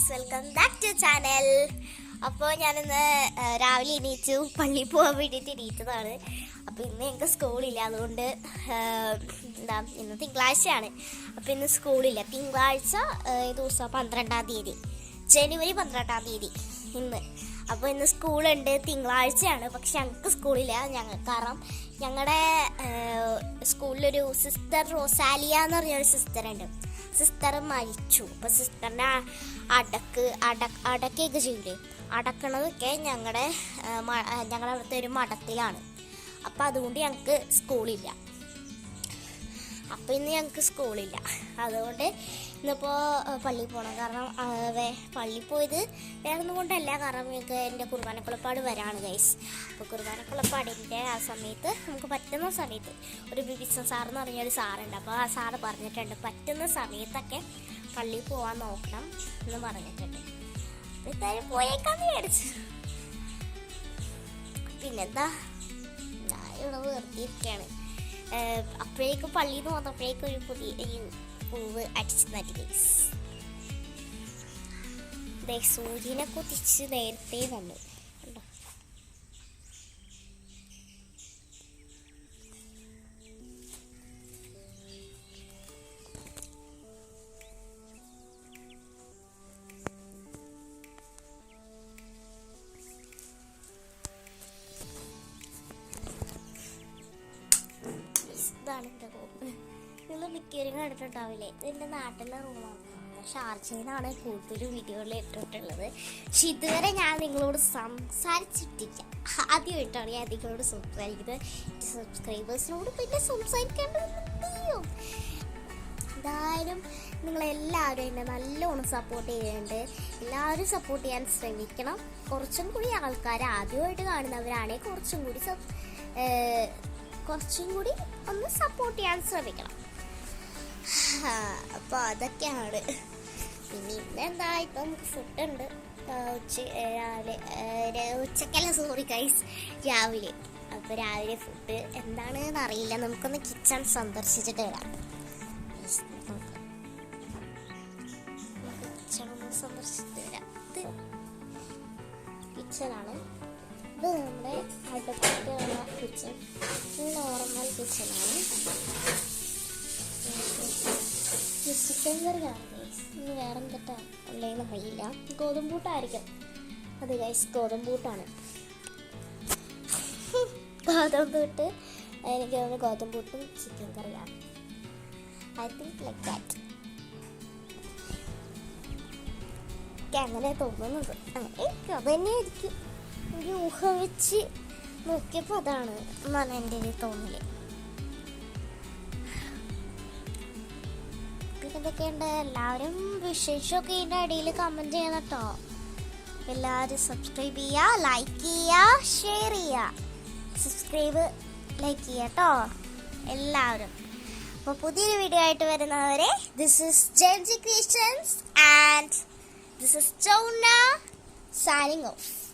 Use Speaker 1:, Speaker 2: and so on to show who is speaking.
Speaker 1: Guys welcome back to channel അപ്പോൾ ഞാനിന്ന് രാവിലെ എണീച്ചു. പള്ളിയിൽ പോകാൻ വേണ്ടിയിട്ട് എണീറ്റതാണ് അപ്പോൾ ഇന്ന് ഞങ്ങൾക്ക് സ്കൂളില്ല. അതുകൊണ്ട് എന്താ ഇന്ന് തിങ്കളാഴ്ചയാണ്. അപ്പോൾ ഇന്ന് സ്കൂളില്ല. തിങ്കളാഴ്ച ദിവസം പന്ത്രണ്ടാം തീയതി. ജനുവരി പന്ത്രണ്ടാം തീയതി ഇന്ന്. അപ്പോൾ ഇന്ന് സ്കൂളുണ്ട്. തിങ്കളാഴ്ചയാണ്. പക്ഷെ ഞങ്ങൾക്ക് സ്കൂളില്ല. ഞങ്ങൾ കാരണം ഞങ്ങളുടെ സ്കൂളിലൊരു സിസ്റ്റർ റോസാലിയ എന്ന് പറഞ്ഞൊരു സിസ്റ്റർ ഉണ്ട് സിസ്റ്റർ മരിച്ചു. അപ്പൊ സിസ്റ്ററിനെ അടക്ക് അട അടക്കുകയൊക്കെ ചെയ്യില്ലേ അടക്കണതൊക്കെ ഞങ്ങളുടെ ഞങ്ങളുടെ അവിടുത്തെ ഒരു മഠത്തിലാണ്. അപ്പോൾ അതുകൊണ്ട് ഞങ്ങൾക്ക് സ്കൂളില്ല അപ്പോൾ ഇന്ന് ഞങ്ങൾക്ക് സ്കൂളില്ല അതുകൊണ്ട് ഇന്നിപ്പോൾ പള്ളിയിൽ പോകണം കാരണം പള്ളി പോയത് വേറെ ഒന്നും കൊണ്ടല്ല. കാരണം ഞങ്ങൾക്ക് എന്റെ കുർബാനക്കുളപ്പാട് വരാണ് ഗൈസ് അപ്പോൾ കുർബാനക്കുളപ്പാടിന്റെ ആ സമയത്ത് നമുക്ക് പറ്റുന്ന സമയത്ത് ഒരു ബിബിസൺ സാർ എന്ന് പറഞ്ഞൊരു സാറുണ്ട് അപ്പോൾ ആ സാറ് പറഞ്ഞിട്ടുണ്ട് പറ്റുന്ന സമയത്തൊക്കെ പള്ളിയിൽ പോകാൻ നോക്കണം എന്ന് പറഞ്ഞിട്ടുണ്ട്. എന്തായാലും പോയേക്കാന്ന് വിചാരിച്ചു. പിന്നെന്താ? ഞാൻ ഇവിടെ വെറുതെ ഇരിക്കുകയാണ് അപ്പോഴേക്കും പള്ളിയിൽ നിന്ന് വന്നപ്പോഴേക്കും ഒരു പുതിയ പൂവ് അടിച്ച് നൽകി സൂര്യനെ കുതിച്ച് നേരത്തെ വന്നു. മിക്കവരും കണ്ടിട്ടുണ്ടാവില്ലേ? എന്റെ നാട്ടിലെ റൂമാണ് ഷാർജയിൽ നിന്നാണ് കൂടുതൽ വീഡിയോകളിൽ ഇട്ടിട്ടുള്ളത്. പക്ഷെ ഇതുവരെ ഞാൻ നിങ്ങളോട് സംസാരിച്ചിട്ടില്ല. ആദ്യമായിട്ടാണ് ഞാൻ നിങ്ങളോട് സംസാരിക്കുന്നത്. സബ്സ്ക്രൈബേഴ്സിനോട് പിന്നെ സംസാരിക്കേണ്ടത് എന്തായാലും നിങ്ങളെല്ലാവരും എന്നെ നല്ലോണം സപ്പോർട്ട് ചെയ്യുന്നുണ്ട്. എല്ലാവരും സപ്പോർട്ട് ചെയ്യാൻ ശ്രമിക്കണം. കുറച്ചും കൂടി ആൾക്കാർ ആദ്യമായിട്ട് കാണുന്നവരാണെങ്കിൽ കുറച്ചും കൂടി കുറച്ചും കൂടി ഒന്ന് സപ്പോർട്ട് ചെയ്യാൻ ശ്രമിക്കണം. അപ്പോൾ അതൊക്കെയാണ്. പിന്നെ ഇന്ന് എന്താ ഇപ്പം നമുക്ക് ഫുഡുണ്ട് ഉച്ച രാവിലെ ഉച്ചക്കല്ല സോറി കൈസ് രാവിലെ. അപ്പോൾ രാവിലെ ഫുഡ് എന്താണെന്ന് അറിയില്ല. നമുക്കൊന്ന് കിച്ചൺ സന്ദർശിച്ചിട്ട് വരാം. നമുക്ക് ഒന്ന് ഇത് കിച്ചണാണ് ഇത് നമ്മുടെ അടുപ്പിലുള്ള കിച്ചൺ നോർമൽ കിച്ചണാണ് ചിക്കൻ കറി ഗൈസ് ഇനി വേറെ എന്തിട്ടാ ഉള്ളതെന്ന് അറിയില്ല ഗോതമ്പൂട്ടായിരിക്കും. അത് ഗൈസ് ഗോതമ്പൂട്ടാണ്. ഗോതമ്പൂട്ട്. എനിക്ക് തോന്നുന്നു ഗോതമ്പൂട്ടും ചിക്കൻ കറിയാണ്. ഐ തിങ്ക് ലൈക്ക് ദാറ്റ് എനിക്ക് അങ്ങനെ തോന്നുന്നത്. എനിക്ക് അത് തന്നെയായിരിക്കും ഒരു ഊഹ വെച്ച് നോക്കിയപ്പോൾ അതാണ് എന്നാണ് എന്റെ തോന്നൽ. പിന്നെ എന്തൊക്കെയുണ്ട്? എല്ലാവരും വിശേഷമൊക്കെ ഇതിന്റെ അടിയിൽ കമന്റ് ചെയ്യണം കേട്ടോ. എല്ലാവരും സബ്സ്ക്രൈബ് ചെയ്യുക ലൈക്ക് ചെയ്യുക ഷെയർ ചെയ്യുക. സബ്സ്ക്രൈബ് ലൈക്ക് ചെയ്യുക കേട്ടോ. എല്ലാവരും. അപ്പോൾ പുതിയൊരു വീഡിയോ ആയിട്ട് വരുന്നവരെ this is Jency Christians and this is Chauna signing off.